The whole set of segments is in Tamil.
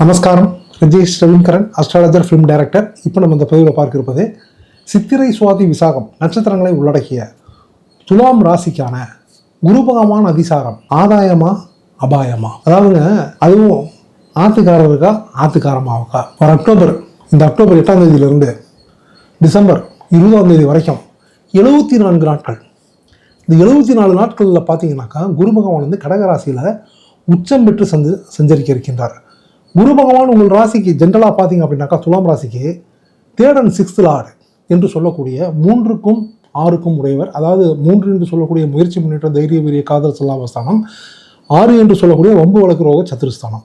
நமஸ்காரம். Rajesh Ravindran astrologer film director இப்போ நம்ம இந்த பதிவில் பார்க்கிருப்பது சித்திரை சுவாதி விசாகம் நட்சத்திரங்களை உள்ளடக்கிய துலாம் ராசிக்கான குருபகமான அதிசாரம் ஆதாயமா அபாயமா? அதாவதுங்க அதுவும் ஆத்துக்காரருக்கா ஆத்துக்காரமாவுக்கா? ஒரு அக்டோபர் இந்த அக்டோபர் எட்டாம் தேதியிலிருந்து டிசம்பர் இருபதாம் தேதி வரைக்கும் எழுபத்தி நான்கு நாட்கள். இந்த எழுபத்தி நாலு நாட்களில் பார்த்தீங்கன்னாக்கா குரு பகவான் வந்து கடகராசியில் உச்சம் பெற்று சந்து சஞ்சரிக்க இருக்கின்றார். குரு பகவான் உங்கள் ராசிக்கு ஜென்ரலாக பார்த்தீங்க அப்படின்னாக்கா துலாம் ராசிக்கு தேர்ட் அண்ட் சிக்ஸ்த் லார்டு என்று சொல்லக்கூடிய மூன்றுக்கும் ஆறுக்கும் உடையவர். அதாவது மூன்று என்று சொல்லக்கூடிய முயற்சி முன்னேற்ற தைரிய வீரிய காதல் செல்லாவஸ்தானம். ஆறு என்று சொல்லக்கூடிய வம்பு வழக்கு ரோக சத்துருஸ்தானம்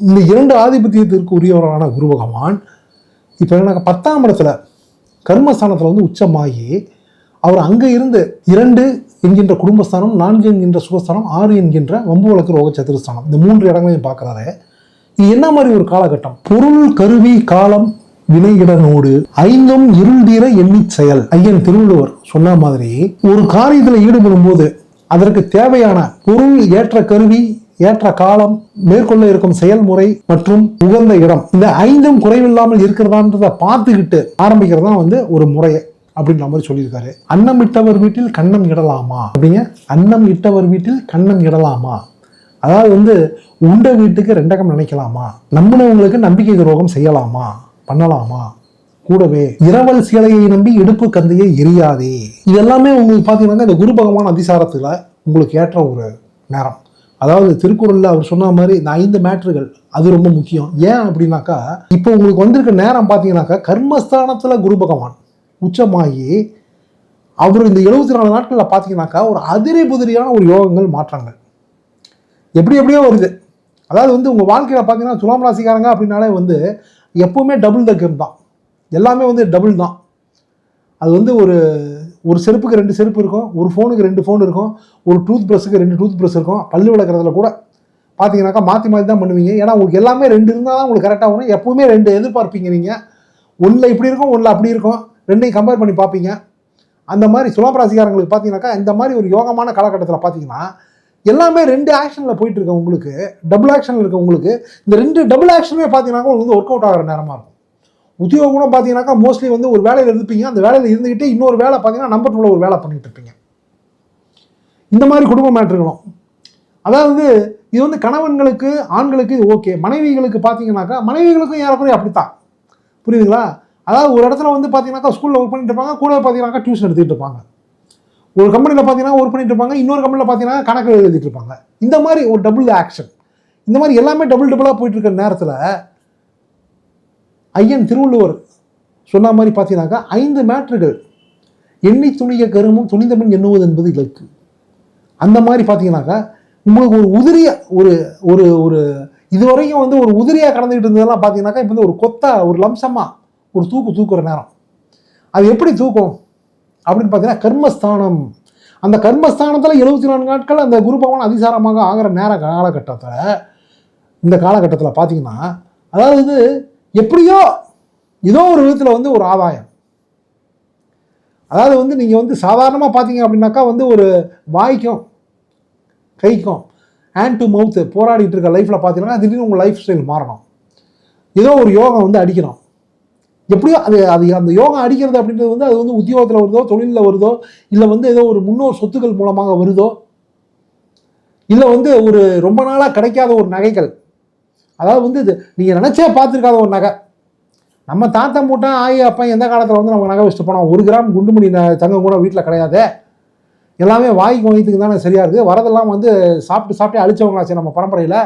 இந்த இரண்டு ஆதிபத்தியத்திற்கு உரியவரான குரு பகவான் இப்போ எனக்கு பத்தாம் இடத்துல கர்மஸ்தானத்தில் வந்து உச்சமாகி அவர் அங்கே இருந்து இரண்டு என்கின்ற குடும்பஸ்தானம் நான்கு என்கின்ற சுகஸ்தானம் ஆறு என்கின்ற வம்பு வழக்கு ரோக சத்துருஸ்தானம் இந்த மூன்று இடங்களையும் பார்க்குறாரு. இது என்ன மாதிரி ஒரு காலகட்டம்? பொருள் கருவி காலம் வினையிடனோடு ஐந்தும் இருள் தீர செயல். ஐயன் திருவள்ளுவர் சொன்ன மாதிரி ஒரு காரியத்தில் ஈடுபடும் போது அதற்கு தேவையான பொருள் ஏற்ற கருவி ஏற்ற காலம் மேற்கொள்ள இருக்கும் செயல்முறை மற்றும் உகந்த இடம். இந்த ஐந்தும் குறைவில்லாமல் இருக்கிறதான்றத பார்த்துக்கிட்டு ஆரம்பிக்கிறது தான் வந்து ஒரு முறையை அப்படின்ற மாதிரி சொல்லியிருக்காரு. அன்னம் இட்டவர் வீட்டில் கண்ணம் இடலாமா? அப்படிங்க அன்னம் இட்டவர் வீட்டில் கண்ணம் இடலாமா? அதாவது வந்து உண்ட வீட்டுக்கு ரெண்டகம் நினைக்கலாமா? நம்பினவங்களுக்கு நம்பிக்கை துரோகம் செய்யலாமா? பண்ணலாமா? கூடவே இரவல் சேலையை நம்பி இடுப்பு கந்தையை எரியாதே. இது எல்லாமே உங்களுக்கு பார்த்தீங்கன்னா இந்த குரு பகவான் அதிசாரத்தில் உங்களுக்கு ஏற்ற ஒரு நேரம். அதாவது திருக்குறளில் அவர் சொன்ன மாதிரி இந்த ஐந்து மேட்ருகள் அது ரொம்ப முக்கியம். ஏன் அப்படின்னாக்கா இப்போ உங்களுக்கு வந்திருக்க நேரம் பார்த்தீங்கன்னாக்கா கர்மஸ்தானத்தில் குரு பகவான் உச்சமாகி அவர் இந்த எழுபத்தி நாலு நாட்களில் பார்த்தீங்கன்னாக்கா ஒரு அதிரை புதிரியான ஒரு யோகங்கள் மாற்றங்கள். எப்படி எப்படியோ வருது. அதாவது வந்து உங்கள் வாழ்க்கையில் பார்த்தீங்கன்னா துலாம் ராசிக்காரங்க அப்படின்னாலே வந்து எப்போவுமே டபுள் த கேம் தான். எல்லாமே வந்து டபுள் தான். அது வந்து ஒரு ஒரு செருப்புக்கு ரெண்டு செருப்பு இருக்கும் ஒரு ஃபோனுக்கு ரெண்டு ஃபோன் இருக்கும் ஒரு டூத் ப்ரஷ்ஷுக்கு ரெண்டு டூத் ப்ரஷ் இருக்கும். பல்லு விளக்குறதுல கூட பார்த்தீங்கன்னாக்கா மாற்றி மாற்றி தான் பண்ணுவீங்க. ஏன்னா உங்களுக்கு எல்லாமே ரெண்டு இருந்தால் தான் உங்களுக்கு கரெக்டாக வரும். எப்போவுமே ரெண்டு எதிர்பார்ப்பீங்க நீங்கள் ஒன்றில் இப்படி இருக்கும் ஒன்றில் அப்படி இருக்கும். ரெண்டையும் கம்பேர் பண்ணி பார்ப்பீங்க அந்த மாதிரி துலாம் பார்த்தீங்கன்னாக்கா இந்த மாதிரி ஒரு யோகமான காலகட்டத்தில் பார்த்தீங்கன்னா எல்லாமே ரெண்டு ஆக்ஷனில் போயிட்டு இருக்க உங்களுக்கு டபுள் ஆக்ஷனில் இருக்க உங்களுக்கு இந்த ரெண்டு டபுள் ஆக்ஷனுமே பார்த்தீங்கன்னாக்கா உங்களுக்கு வந்து ஒர்க் அவுட் ஆகிற நேரமாக இருக்கும். உத்தியோகம் கூட பார்த்தீங்கன்னாக்கா மோஸ்ட்லி வந்து ஒரு வேலையில் இருப்பீங்க. அந்த வேலையில் இருந்துக்கிட்டு இன்னொரு வேலை பார்த்தீங்கன்னா நம்பர் டூவில் ஒரு வேலை பண்ணிகிட்டு இருப்பீங்க. இந்த மாதிரி குடும்ப மேட்ருகளும். அதாவது இது வந்து கணவன்களுக்கு ஆண்களுக்கு இது ஓகே மனைவிகளுக்கு பார்த்தீங்கன்னாக்கா மனைவிகளுக்கும் ஏறக்குறைய அப்படித்தான். புரியுதுங்களா? அதாவது ஒரு இடத்துல வந்து பார்த்தீங்கன்னாக்கா ஸ்கூலில் ஒர்க் பண்ணிட்டு இருப்பாங்க கூட பார்த்தீங்கன்னாக்கா டியூஷன் எடுத்துகிட்டு இருப்பாங்க. ஒரு கம்பெனியில் பார்த்தீங்கன்னா ஒர்க் பண்ணிட்டு இருப்பாங்க இன்னொரு கம்பெனியில் பார்த்தீங்கன்னா கணக்கு எழுதிட்டு இருப்பாங்க. இந்த மாதிரி ஒரு டபுள் ஆக்ஷன் இந்த மாதிரி எல்லாமே டபுள் டபுளாக போயிட்டு இருக்கிற நேரத்தில் ஐயன் திருவள்ளுவர் சொன்ன மாதிரி பார்த்தீங்கன்னாக்கா ஐந்து மேட்ருகள் எண்ணி துணிய கருமும் துணிந்தமின் எண்ணுவது என்பது இலக்கு. அந்த மாதிரி பார்த்தீங்கன்னாக்கா உங்களுக்கு ஒரு உதிரிய ஒரு ஒரு ஒரு இதுவரைக்கும் வந்து ஒரு உதிரியாக கடந்துகிட்டு இருந்ததெல்லாம் பார்த்தீங்கன்னாக்கா இப்போ வந்து ஒரு கொத்த ஒரு லம்சமாக ஒரு தூக்கு தூக்குற நேரம். அது எப்படி தூக்கும்? அப்படின்னு பார்த்தீங்கன்னா கர்மஸ்தானம். அந்த கர்மஸ்தானத்தில் எழுபத்தி நான்கு நாட்கள் அந்த குரு அதிசாரமாக ஆகிற நேர காலகட்டத்தில் இந்த காலகட்டத்தில் பார்த்தீங்கன்னா அதாவது எப்படியோ ஏதோ ஒரு விதத்தில் வந்து ஒரு ஆதாயம். அதாவது வந்து நீங்கள் வந்து சாதாரணமாக பார்த்தீங்க அப்படின்னாக்கா வந்து ஒரு வாய்க்கும் கைக்கும் ஹேண்ட் டு மவுத்து போராடிட்டு இருக்க லைஃப்பில் பார்த்தீங்கன்னா திடீர்னு உங்கள் லைஃப் ஸ்டைல் மாறணும். ஏதோ ஒரு யோகம் வந்து அடிக்கணும். எப்படியோ அது அது அந்த யோகா அடிக்கிறது அப்படின்றது வந்து அது வந்து உத்தியோகத்தில் வருதோ தொழிலில் வருதோ இல்லை வந்து ஏதோ ஒரு முன்னோர் சொத்துக்கள் மூலமாக வருதோ இல்லை வந்து ஒரு ரொம்ப நாளாக கிடைக்காத ஒரு நகைகள். அதாவது வந்து இது நீங்கள் நினச்சே பார்த்துருக்காத ஒரு நகை. நம்ம தாத்தா மூட்டா ஆயி அப்பா எந்த காலத்தில் வந்து நம்ம நகை வச்சுட்டு போனோம் ஒரு கிராம் குண்டுமணி தங்கம் கூட வீட்டில் கிடையாது. எல்லாமே வாய்க்கு வாங்கிட்டுக்கு தானே சரியாக இருக்குது வரதெல்லாம் வந்து சாப்பிட்டு சாப்பிட்டு அழிச்சவங்களாச்சு நம்ம பரம்பரையில்.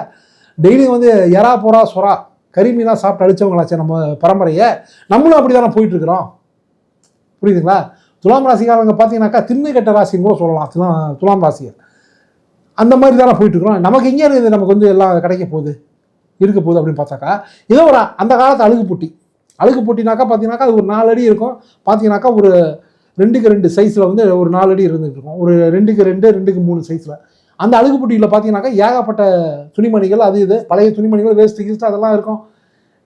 டெய்லியும் வந்து எறா புறா சொரா கறிமீனாக சாப்பிட்டு அழிச்சவங்களாச்சு நம்ம பரம்பரையை. நம்மளும் அப்படி தானே போயிட்டுருக்குறோம். புரியுதுங்களா? துலாம் ராசிக்காரங்க பார்த்தீங்கன்னாக்கா திண்மை கட்ட ராசின்னு கூட சொல்லலாம். துலாம் துலாம் ராசியை. அந்த மாதிரி தானே போயிட்டுருக்குறோம். நமக்கு எங்கே இருக்குது? நமக்கு வந்து எல்லாம் கிடைக்க போகுது. இருக்க போகுது அப்படின்னு பார்த்தாக்கா ஏதோ ஒரு அந்த காலத்து அழுகு பூட்டி. அழுகு பூட்டினாக்கா பார்த்தீங்கன்னாக்கா அது ஒரு நாலு அடி இருக்கும். பார்த்தீங்கன்னாக்கா ஒரு ரெண்டுக்கு ரெண்டு சைஸில் வந்து ஒரு நாலு அடி இருந்துகிட்டு இருக்கும். ஒரு ரெண்டுக்கு ரெண்டு ரெண்டுக்கு மூணு சைஸில் அந்த அழுகு பொட்டியில் பார்த்தீங்கன்னாக்கா ஏகப்பட்ட துணிமணிகள் அது இது பழைய துணிமணிகள் வேஸ்ட்டு கீஸ்ட்டு அதெல்லாம் இருக்கும்.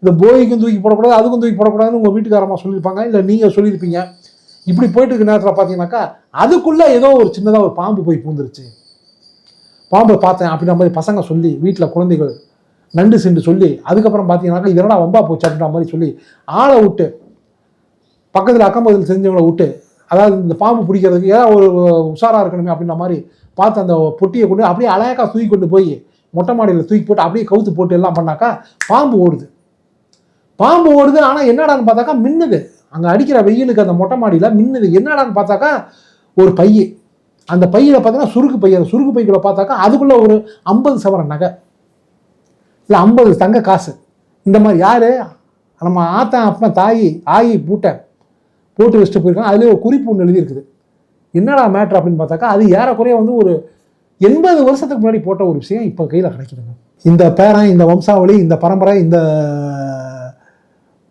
இந்த போய்க்கும் தூக்கி போடக்கூடாது அதுக்கும் தூக்கி போடக்கூடாதுன்னு உங்கள் வீட்டுக்காரமாக சொல்லியிருப்பாங்க இல்லை நீங்கள் சொல்லியிருப்பீங்க. இப்படி போயிட்டு இருக்க நேரத்தில் பார்த்தீங்கன்னாக்கா அதுக்குள்ளே ஏதோ ஒரு சின்னதாக ஒரு பாம்பு போய் பூந்துருச்சு. பாம்பை பார்த்தேன் அப்படின்ற மாதிரி பசங்க சொல்லி வீட்டில் குழந்தைகள் நண்டு சென்று சொல்லி அதுக்கப்புறம் பார்த்தீங்கன்னாக்கா இதனடா வம்பா போச்சு அப்படின்ற மாதிரி சொல்லி ஆளை விட்டு பக்கத்தில் அக்கம் பக்கத்தில் செஞ்சவங்களை விட்டு அதாவது இந்த பாம்பு பிடிக்கிறதுக்கு ஏதாவது ஒரு உஷாராக இருக்கணுமே அப்படின்ற மாதிரி பார்த்து அந்த பொட்டியை கொண்டு அப்படியே அழகா தூக்கி கொண்டு போய் மொட்டை மாடியில் தூக்கி போட்டு அப்படியே கவுத்து போட்டு எல்லாம் பண்ணாக்கா பாம்பு ஓடுது. பாம்பு ஓடுது ஆனால் என்னடான்னு பார்த்தாக்கா மின்னுது. அங்கே அடிக்கிற வெயிலுக்கு அந்த மொட்டை மாடியில் மின்னுது. என்னடான்னு பார்த்தாக்கா ஒரு பைய. அந்த பையில் பார்த்தீங்கன்னா சுருக்கு பை. அந்த சுருக்கு பைக்குள்ள பார்த்தாக்கா அதுக்குள்ளே ஒரு ஐம்பது சவரன் நகை. இல்லை ஐம்பது தங்க காசு. இந்த மாதிரி யார்? நம்ம ஆத்தன் அப்பா தாயி ஆயி பூட்டை. போட்டு வச்சுட்டு போயிருக்காங்க. அதுலேயே ஒரு குறிப்பு ஒன்று எழுதியிருக்குது. என்னடா மேட்ரு அப்படின்னு பார்த்தாக்கா அது ஏறக்குறைய வந்து ஒரு எண்பது வருஷத்துக்கு முன்னாடி போட்ட ஒரு விஷயம் இப்போ கையில் கிடைக்கிதுங்க. இந்த பேரன் இந்த வம்சாவளி இந்த பரம்பரை இந்த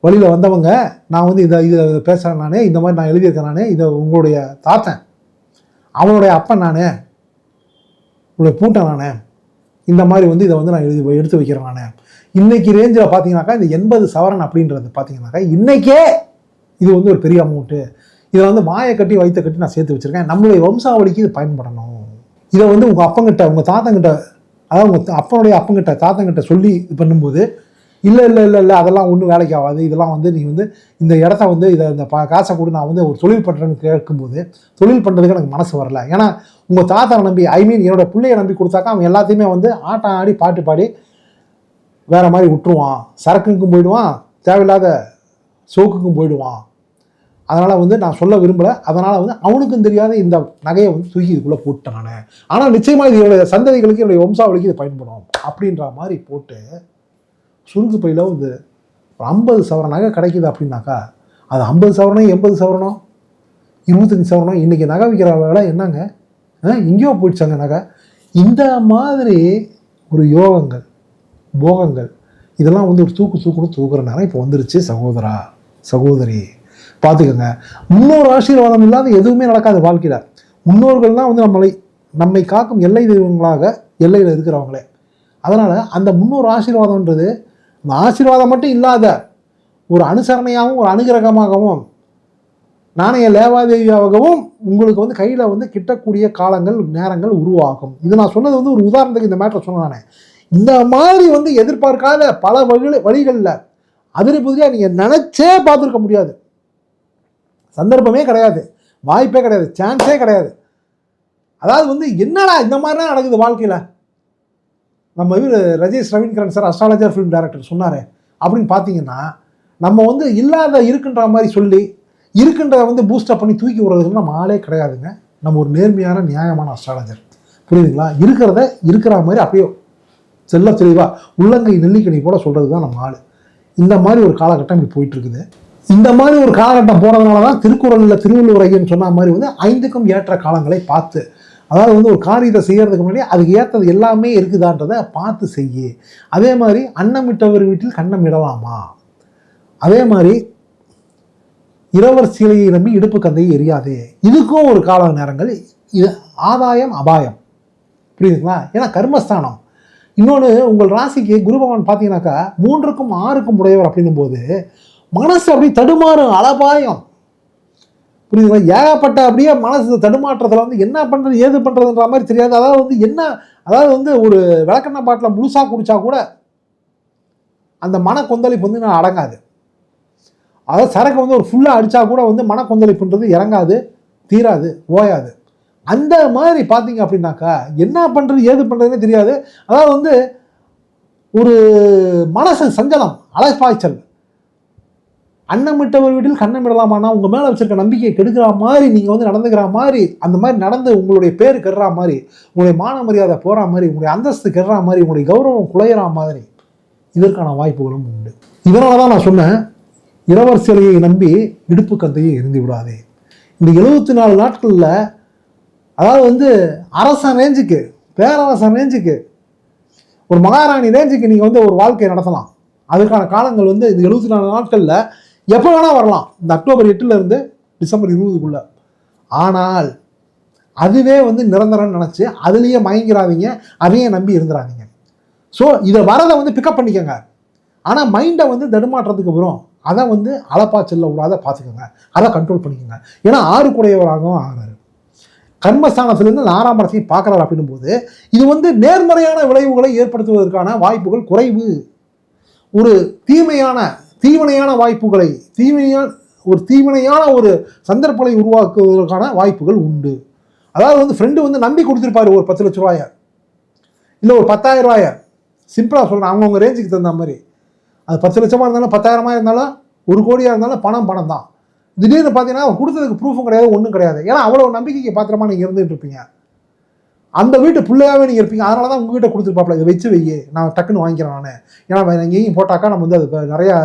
வழியில் வந்தவங்க நான் வந்து இதை இதை பேசுகிறேன் நானே இந்த மாதிரி நான் எழுதியிருக்கேன் நானே இதை உங்களுடைய தாத்தன் அவனுடைய அப்பன் நானே உங்களுடைய பூட்டன் நானே இந்த மாதிரி வந்து இதை வந்து நான் எழுதி எடுத்து வைக்கிறேன் நானே. இன்றைக்கி ரேஞ்சில் பார்த்தீங்கன்னாக்கா இந்த எண்பது சவரன் அப்படின்றது பார்த்தீங்கன்னாக்கா இன்றைக்கே இது வந்து ஒரு பெரிய அமௌண்ட்டு இதை வந்து மாயை கட்டி வைத்த கட்டி நான் சேர்த்து வச்சிருக்கேன். நம்மளுடைய வம்சாவளிக்கு இது பயன்படணும். இதை வந்து உங்கள் அப்பங்கிட்ட உங்கள் தாத்தங்கிட்ட அதாவது உங்கள் அப்பனுடைய அப்பங்கிட்ட தாத்தங்கிட்ட சொல்லி இது பண்ணும்போது இல்லை இல்லை இல்லை இல்லை அதெல்லாம் ஒன்றும் வேலைக்கு ஆகாது. இதெல்லாம் வந்து நீ வந்து இந்த இடத்த வந்து இதை இந்த பா காசை கூட நான் வந்து ஒரு தொழில் பண்ணுறேன்னு கேட்கும்போது தொழில் பண்ணுறதுக்கு எனக்கு மனசு வரல. ஏன்னா உங்கள் தாத்தா நம்பி ஐ மீன் என்னோட பிள்ளையை நம்பி கொடுத்தாக்கா அவன் எல்லாத்தையுமே வந்து ஆட்டம் ஆடி பாட்டு பாடி வேறு மாதிரி விட்டுருவான். சரக்குக்கும் போயிடுவான் தேவையில்லாத சோக்குக்கும் போயிடுவான். அதனால் வந்து நான் சொல்ல விரும்பலை. அதனால் வந்து அவனுக்கும் தெரியாத இந்த நகையை வந்து தூக்கி இதுக்குள்ளே போட்டேன் நான். ஆனால் நிச்சயமாக இது என்னுடைய சந்ததிகளுக்கு என்னுடைய வம்சாவளிக்கு இது பயன்படும். அப்படின்ற மாதிரி போட்டு சுருக்கு பையில் வந்து ஒரு ஐம்பது சவர நகை கிடைக்குது அப்படின்னாக்கா அது ஐம்பது சவரணம் எண்பது சவரணம் இருபத்தஞ்சி சவரனோ இன்றைக்கி நகை விற்கிற வேலை என்னங்க? ஆ, போயிடுச்சாங்க நகை. இந்த மாதிரி ஒரு யோகங்கள் போகங்கள் இதெல்லாம் வந்து ஒரு தூக்கு தூக்குன்னு தூக்குற நேரம் இப்போ வந்துருச்சு சகோதரா சகோதரி. பார்த்துக்கோங்க. முன்னோர் ஆசீர்வாதம் இல்லாத எதுவுமே நடக்காது வாழ்க்கையில். முன்னோர்கள் தான் வந்து நம்மளை நம்மை காக்கும் எல்லை தெய்வங்களாக எல்லையில் இருக்கிறவங்களே. அதனால் அந்த முன்னோர் ஆசீர்வாதம்ன்றது அந்த ஆசீர்வாதம் மட்டும் இல்லாத ஒரு அனுசரணையாகவும் ஒரு அனுகிரகமாகவும் நாணய லேவாதேவியாகவும் உங்களுக்கு வந்து கையில் வந்து கிட்டக்கூடிய காலங்கள் நேரங்கள் உருவாகும். இது நான் சொன்னது வந்து ஒரு உதாரணத்துக்கு இந்த மேட்டரை சொன்னேன் இந்த மாதிரி வந்து எதிர்பார்க்காத பல வழி வழிகளில் அதிரி புதிரியாக நீங்கள் நினச்சே பார்த்துருக்க முடியாது. சந்தர்ப்பமே கிடையாது. வாய்ப்பே கிடையாது. சான்ஸே கிடையாது. அதாவது வந்து என்னடா இந்த மாதிரிலாம் நடக்குது வாழ்க்கையில்? நம்ம இவர் Rajesh Ravindran sir astrologer film director சொன்னார். அப்படின்னு பார்த்தீங்கன்னா நம்ம வந்து இல்லாத இருக்குன்ற மாதிரி சொல்லி இருக்கின்றத வந்து பூஸ்டப் பண்ணி தூக்கி விடுறதுக்கு நம்ம ஆளே கிடையாதுங்க. நம்ம ஒரு நேர்மையான நியாயமான அஸ்ட்ராலஜர் புரியுதுங்களா? இருக்கிறத இருக்கிற மாதிரி அப்படியே செல்ல தெளிவாக உள்ளங்கை நெல்லிக்கணி போல சொல்கிறது தான் நம்ம ஆள். இந்த மாதிரி ஒரு காலகட்டம் இப்படி போயிட்டு இருக்குது. இந்த மாதிரி ஒரு காலகட்டம் போகிறதுனால தான் திருக்குறளில் திருவள்ளுவர் ஐயன் சொன்ன மாதிரி வந்து ஐந்துக்கும் ஏற்ற காலங்களை பார்த்து அதாவது வந்து ஒரு காரியத்தை செய்யறதுக்கு முன்னாடி அதுக்கு ஏற்றது எல்லாமே இருக்குதான்றதை பார்த்து செய்யு. அதே மாதிரி அன்னமிட்டவர் வீட்டில் கண்ணம் இடலாமா அதே மாதிரி இரவர் சீலையை நம்பி இடுப்பு கந்தையை எரியாதே. இதுக்கும் ஒரு கால நேரங்கள். இது ஆதாயம் அபாயம். புரியுதுங்களா? ஏன்னா கர்மஸ்தானம். இன்னொன்று உங்கள் ராசிக்கு குரு பகவான் பார்த்தீங்கன்னாக்கா மூன்றுக்கும் ஆறுக்கும் உடையவர் அப்படின்னும் போது மனசு அப்படியே தடுமாறும் அலபாயம். புரியுதுங்களா? ஏகப்பட்ட அப்படியே மனசு தடுமாற்றத்தில் வந்து என்ன பண்ணுறது ஏது பண்ணுறதுன்ற மாதிரி தெரியாது. அதாவது வந்து என்ன அதாவது வந்து ஒரு விளக்கெண்ணெய் பாட்டில் முழுசாக குடித்தா கூட அந்த மன கொந்தளிப்பு வந்து நான் அடங்காது. அதாவது சரக்கு வந்து ஒரு ஃபுல்லாக அடித்தா கூட வந்து மன கொந்தளிப்புன்றது இறங்காது தீராது ஓயாது. அந்த மாதிரி பார்த்தீங்க அப்படின்னாக்கா என்ன பண்ணுறது ஏது பண்ணுறதுனே தெரியாது. அதாவது வந்து ஒரு மனசு சஞ்சலம் அலைப்பாய்ச்சல். அன்னமிட்டவர் வீட்டில் கண்ணமிடலாமான்னா உங்கள் மேலே வச்சிருக்க நம்பிக்கையை கெடுக்கிற மாதிரி நீங்கள் வந்து நடந்துக்கிற மாதிரி அந்த மாதிரி நடந்து உங்களுடைய பேர் கெடுற மாதிரி உங்களுடைய மான மரியாதை போகிற மாதிரி உங்களுடைய அந்தஸ்து கெடுற மாதிரி உங்களுடைய கௌரவம் குலையிற மாதிரி இதற்கான வாய்ப்புகளும் உண்டு. இதனால தான் நான் சொன்னேன் இளவர் சிலையை நம்பி இடுப்பு கந்தையை எரிந்து விடாதே. இந்த எழுபத்தி நாலு நாட்களில் அதாவது வந்து அரசன் ரேஞ்சுக்கு பேரரசன் ரேஞ்சுக்கு ஒரு மகாராணி ரேஞ்சுக்கு நீங்கள் வந்து ஒரு வாழ்க்கையை நடத்தலாம். அதுக்கான காலங்கள் வந்து இந்த எழுபத்தி நாலு நாட்களில் எப்போ வேணால் வரலாம். இந்த அக்டோபர் எட்டுலேருந்து டிசம்பர் இருபதுக்குள்ள. ஆனால் அதுவே வந்து நிரந்தரம்னு நினச்சி அதுலேயே மயங்கிறாதீங்க அதையே நம்பி இருந்துடாதீங்க ஸோ இதை வரதை வந்து பிக்கப் பண்ணிக்கோங்க. ஆனால் மைண்டை வந்து தடுமாற்றத்துக்கு வரும். அதை வந்து அளப்பா செல்ல விடாத பார்த்துக்கோங்க. அதை கண்ட்ரோல் பண்ணிக்கோங்க. ஏன்னா ஆறு குடையவராகவும் ஆகிறாரு. கர்மஸ்தானத்திலிருந்து ஆறாம் இடத்தையும் பார்க்குறாரு அப்படின்னும் போது இது வந்து நேர்மறையான விளைவுகளை ஏற்படுத்துவதற்கான வாய்ப்புகள் குறைவு. ஒரு தீமையான தீவினையான வாய்ப்புகளை தீவனையான ஒரு தீவினையான ஒரு சந்தர்ப்பங்களை உருவாக்குவதற்கான வாய்ப்புகள் உண்டு. அதாவது வந்து ஃப்ரெண்டு வந்து நம்பி கொடுத்துருப்பாரு ஒரு பத்து லட்ச ரூபாயா. இல்லை ஒரு பத்தாயிரம் ரூபாய. சிம்பிளாக சொல்கிறேன் அவங்கவுங்க ரேஞ்சுக்கு தகுந்த மாதிரி. அது பத்து லட்சமாக இருந்தாலும் பத்தாயிரமாக இருந்தாலும் ஒரு கோடியாக இருந்தாலும் பணம் பணம் தான் திடீர்னு பார்த்தீங்கன்னா அவன் கொடுத்ததுக்கு ப்ரூஃபும் கிடையாது ஒன்றும் கிடையாது. ஏன்னா அவ்வளோ நம்பிக்கைக்கு பாத்திரமா நீங்கள் இருந்துகிட்டு இருப்பீங்க. அந்த வீட்டு பிள்ளையாவே நீங்கள் இருப்பீங்க. அதனால தான் உங்ககிட்ட கொடுத்துருப்பாப்ல இதை வச்சு வையே நான் டக்குன்னு வாங்கிக்கிறேன் நான். ஏன்னா எங்கேயும் போட்டாக்கா நம்ம வந்து அது நிறையா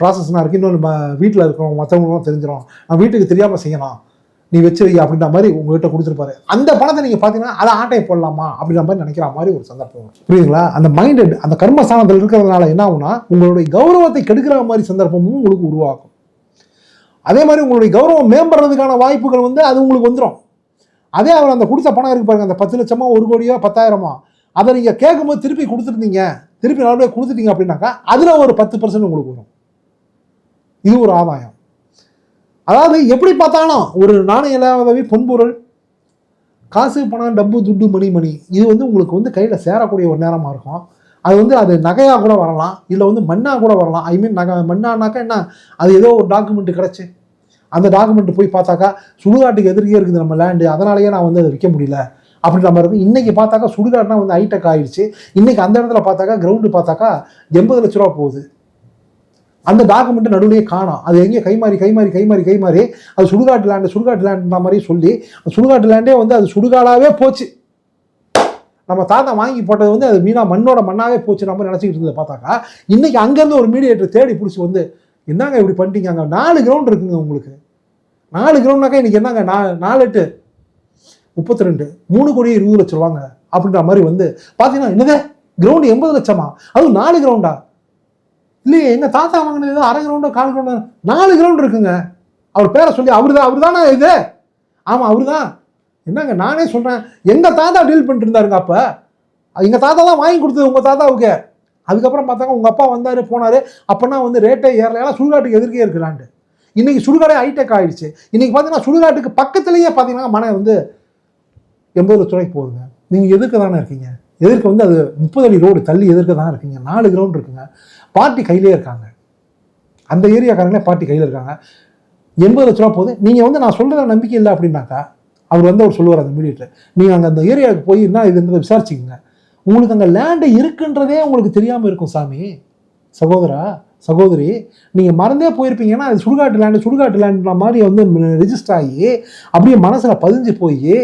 ப்ராசஸ்லாம் இருக்குது இன்னொன்று வீட்டில் இருக்கோம் மற்றவங்களும் தெரிஞ்சிடும் நான் வீட்டுக்கு தெரியாமல் செய்யலாம் நீ வச்சு வை அப்படின்ற மாதிரி உங்ககிட்ட கொடுத்துருப்பாரு. அந்த பணத்தை நீங்கள் பார்த்தீங்கன்னா அதை ஆட்டையை போடலாமா அப்படின்ற மாதிரி நினைக்கிற மாதிரி ஒரு சந்தர்ப்பம் புரியுதுங்களா? அந்த மைண்டட் அந்த கர்மஸ்தானத்தில் இருக்கிறதுனால என்ன ஆகும்னா உங்களுடைய கௌரவத்தை கெடுக்கிற மாதிரி சந்தர்ப்பமும் உங்களுக்கு உருவாகும். அதே மாதிரி உங்களுடைய கௌரவம் மேம்படுறதுக்கான வாய்ப்புகள் வந்து அது உங்களுக்கு வந்துடும் அதே அவர் அந்த கொடுத்த பணம் இருக்கு பாருங்க அந்த பத்து லட்சமோ ஒரு கோடியோ பத்தாயிரமோ அதை நீங்கள் கேட்கும்போது திருப்பி கொடுத்துருந்தீங்க திருப்பி நல்லபடியாக கொடுத்துட்டீங்க அப்படின்னாக்கா அதில் ஒரு பத்து பர்சன்ட் உங்களுக்கு வரும். இது ஒரு ஆதாயம். அதாவது எப்படி பார்த்தாலும் ஒரு நாணய இல்லாதவி பொன்பொருள் காசு பணம் டப்பு துட்டு மணி மணி இது வந்து உங்களுக்கு வந்து கையில் சேரக்கூடிய ஒரு நேரமாக இருக்கும். அது வந்து அது நகையாக கூட வரலாம் இல்லை வந்து மண்ணாக கூட வரலாம். ஐ மீன் நகை மண்ணானாக்கா என்ன? அது ஏதோ ஒரு டாக்குமெண்ட் கிடச்சி. அந்த டாக்குமெண்ட் போய் பார்த்தாக்கா சுடுகாட்டுக்கு எதிரியே இருக்குது நம்ம லேண்டு அதனாலேயே நான் வந்து அதை விற்க முடியல. அப்படின்ற மாதிரி இருக்கும். இன்றைக்கி பார்த்தாக்கா சுடுகாடுனா வந்து ஹைடெக் ஆயிடுச்சு. இன்றைக்கி அந்த இடத்துல பார்த்தாக்கா கிரவுண்டு பார்த்தாக்கா எண்பது லட்ச ரூபா போகுது. அந்த டாக்குமெண்ட்டு நடுவிலேயே காணோம். அது எங்கேயோ கைமாறி கைமாறி கைமாறி கைமாறி அது சுடுகாட்டு லேண்டு சுடுகாட்டு லேண்டுன்ற மாதிரி சொல்லி சுடுகாட்டு லேண்டே வந்து அது சுடுகாடாகவே போச்சு. நம்ம தாத்தா வாங்கி போட்டது வந்து அது மீனா மண்ணோட மண்ணாகவே போச்சு நம்ம நினச்சிக்கிட்டு இருந்தது பார்த்தாக்கா இன்றைக்கி அங்கேருந்து ஒரு மீடியேட்டர் தேடி பிடிச்சி வந்து என்னங்க இப்படி பண்ணிட்டீங்க? அங்கே நாலு கிரவுண்ட் இருக்குங்க உங்களுக்கு. நாலு கிரவுண்ட்னாக்கா இன்னைக்கு என்னங்க? நா நாலு எட்டு. முப்பத்தி ரெண்டு மூணு கோடி இருபது லட்சம் ரூபாங்க. அப்படின்ற மாதிரி வந்து பார்த்தீங்கன்னா என்னதே? கிரவுண்டு எண்பது லட்சமா? அதுவும் நாலு கிரவுண்டா இல்லையே எங்கள் தாத்தா வாங்கினது ஏதோ அரை கிரவுண்டோ கால் கிரவுண்டோ நாலு கிரவுண்ட் இருக்குங்க. அவர் பேரை சொல்லி அவர் தான் அவர் தானே இது? ஆமாம் அவர் தான் என்னங்க நானே சொல்கிறேன் எங்கள் தாத்தா டீல் பண்ணிட்டு இருந்தாருங்க அப்போ. எங்கள் தாத்தா தான் வாங்கி கொடுத்தது உங்கள் தாத்தாவுக்கு. அதுக்கப்புறம் பார்த்தாங்க உங்கள் அப்பா வந்தார் போனார். அப்போனா வந்து ரேட்டே ஏறல சுடுகாட்டுக்கு எதிர்க்கே இருக்கலான்ட்டு இன்றைக்கி சுடுகாடே ஹைடெக் ஆகிடுச்சு இன்றைக்கி பார்த்தீங்கன்னா சுடுகாட்டுக்கு பக்கத்துலேயே பார்த்தீங்கன்னா மனை வந்து எண்பது லட்சரூபாய்க்கு போகுதுங்க. நீங்கள் எதிர்க்க தானே இருக்கீங்க. எதிர்க்க வந்து அது முப்பது அடி ரோடு தள்ளி எதிர்க்க தான் இருக்கீங்க. நாலு கிரவுண்ட் இருக்குங்க. பார்ட்டி கையிலே இருக்காங்க. அந்த ஏரியாக்காரங்களே பார்ட்டி கையில் இருக்காங்க. எண்பது லட்ச ரூபா போகுது. நீங்கள் வந்து நான் சொல்கிற நம்பிக்கை இல்லை அப்படின்னாக்கா அவர் வந்து அவர் சொல்லுவார் அந்த மீடியேட்டர். நீங்கள் அங்கே அந்த ஏரியாவுக்கு போய் என்ன இதுன்றதை விசாரிச்சிக்கங்க. உங்களுக்கு அங்கே லேண்டு இருக்குன்றதே உங்களுக்கு தெரியாமல் இருக்கும் சாமி. சகோதரா சகோதரி நீங்கள் மறந்தே போயிருப்பீங்கன்னா அது சுடுகாட்டு லேண்டு சுடுகாட்டு லேண்டுன்ற மாதிரி வந்து ரிஜிஸ்டர் ஆகி அப்படியே மனசில் பதிஞ்சு போய்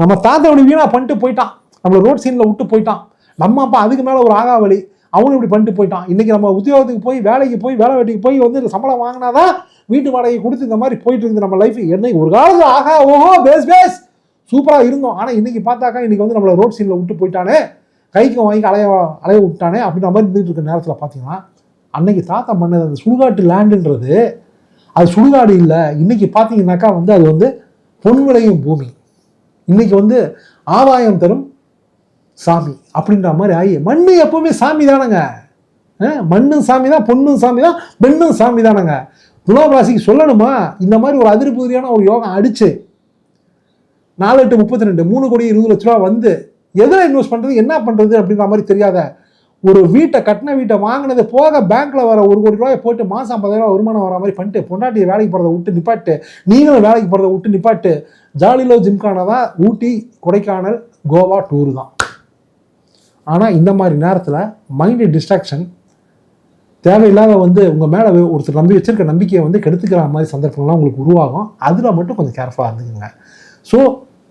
நம்ம தாத்தாவோட வீணாக பண்ணிட்டு போயிட்டான். நம்மளை ரோட் சீனில் விட்டு போயிட்டான். நம்ம அப்பா அதுக்கு மேலே ஒரு ஆகாவளி அவனும் இப்படி பண்ணிட்டு போயிட்டான். இன்றைக்கி நம்ம உத்தியோகத்துக்கு போய் வேலைக்கு போய் வேலை வெட்டிக்கு போய் வந்து சம்பளம் வாங்கினாதான் வீட்டு வாடகை கொடுத்து இந்த மாதிரி போயிட்டு இருக்குது நம்ம லைஃப் என்னைக்கு ஒரு காலத்தில் ஆகா ஓஹோ பேஸ் பேஸ் சூப்பராக இருந்தோம். ஆனால் இன்றைக்கி பார்த்தாக்கா இன்றைக்கி வந்து நம்மளை ரோட் சீனில் விட்டு போயிட்டானே. கைக்கு வாங்கி அலைய அலைய விட்டானே அப்படின்ற மாதிரி இருந்துகிட்டு இருக்க நேரத்தில் பார்த்தீங்கன்னா அன்னைக்கு தாத்தா பண்ணது அந்த சுடுகாட்டு லேண்டுன்றது அது சுடுகாடு இல்லை. இன்னைக்கு பார்த்தீங்கன்னாக்கா வந்து அது வந்து பொன் விளையும் பூமி. இன்னைக்கு வந்து ஆதாயம் தரும் சாமி அப்படின்ற மாதிரி ஆகி மண்ணு எப்பவுமே சாமி தானங்க. மண்ணும் சாமி தான் பொண்ணும் சாமி தான் பெண்ணும் சாமி தானங்க. துலாம் ராசிக்கு சொல்லணுமா? இந்த மாதிரி ஒரு அதிர்புதிரியான ஒரு யோகம் அடிச்சு நாலு எட்டு முப்பத்தி ரெண்டு மூணு கோடி இருபது லட்ச ரூபா வந்து எதில் இன்வெஸ்ட் பண்ணுறது என்ன பண்ணுறது அப்படின்ற மாதிரி தெரியாத ஒரு வீட்டை கட்டின வீட்டை வாங்கினது போக பேங்க்கில் வர ஒரு கோடி ரூபாய் போட்டு மாதம் ஐம்பதாயிரம் வருமானம் வர மாதிரி பண்ணிட்டு பொண்டாட்டி வேலைக்கு போகிறத விட்டு நிப்பாட்டு நீங்களும் வேலைக்கு போகிறத விட்டு நிப்பாட்டு ஜாலிலோ ஜிம்கானா தான் ஊட்டி கொடைக்கானல் கோவா டூர் தான். ஆனால் இந்த மாதிரி நேரத்தில் மைண்டு டிஸ்ட்ராக்ஷன் தேவையில்லாத வந்து உங்கள் மேலே ஒருத்தர் நம்பி வச்சிருக்க நம்பிக்கையை வந்து கெடுத்துக்கிற மாதிரி சந்தர்ப்பங்கள்லாம் உங்களுக்கு உருவாகும். அதில் மட்டும் கொஞ்சம் கேர்ஃபுல்லாக இருந்துக்குங்க. ஸோ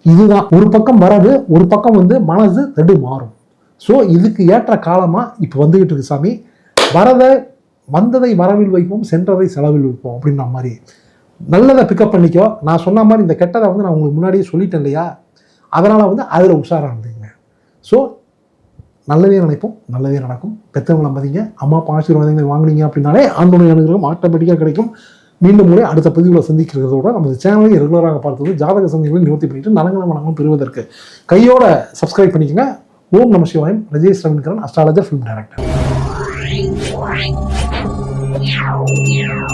இதுதான் ஒரு பக்கம் வரது ஒரு பக்கம் வந்து மனது தடு மாறும். ஸோ இதுக்கு ஏற்ற காலமாக இப்போ வந்துக்கிட்டு இருக்கு சாமி. வரதை வந்ததை வரவில் வைப்போம் சென்றதை செலவில் வைப்போம் அப்படின்ற மாதிரி. நல்லதை பிக்கப் பண்ணிக்கோ. நான் சொன்ன மாதிரி இந்த கெட்டதை வந்து நான் உங்களுக்கு முன்னாடியே சொல்லிட்டேன் இல்லையா? அதனால் வந்து அதில் உஷாராக இருந்தீங்க ஸோ நல்லதே நினைப்போம் நல்லதே நடக்கும். பெற்றவங்களை மதிங்க. அம்மா அப்பா ஆசீர்வாதங்களை வாங்குனீங்க அப்படின்னாலே ஆண்டோடைய அனுகிரகம் ஆட்டோமேட்டிக்காக கிடைக்கும். மீண்டும் முறை அடுத்த பதிவில் சந்திக்கிறதோட நமது சேனலை ரெகுலராக பார்த்தது ஜாதக சந்தைகளை நிவர்த்தி பண்ணிட்டு நலங்களும் வளங்களும் பெறுவதற்கு. கையோட சப்ஸ்கிரைப் பண்ணிக்கங்க. ஓம் நம Sivayam. Rajesh Ravindran astrologer film director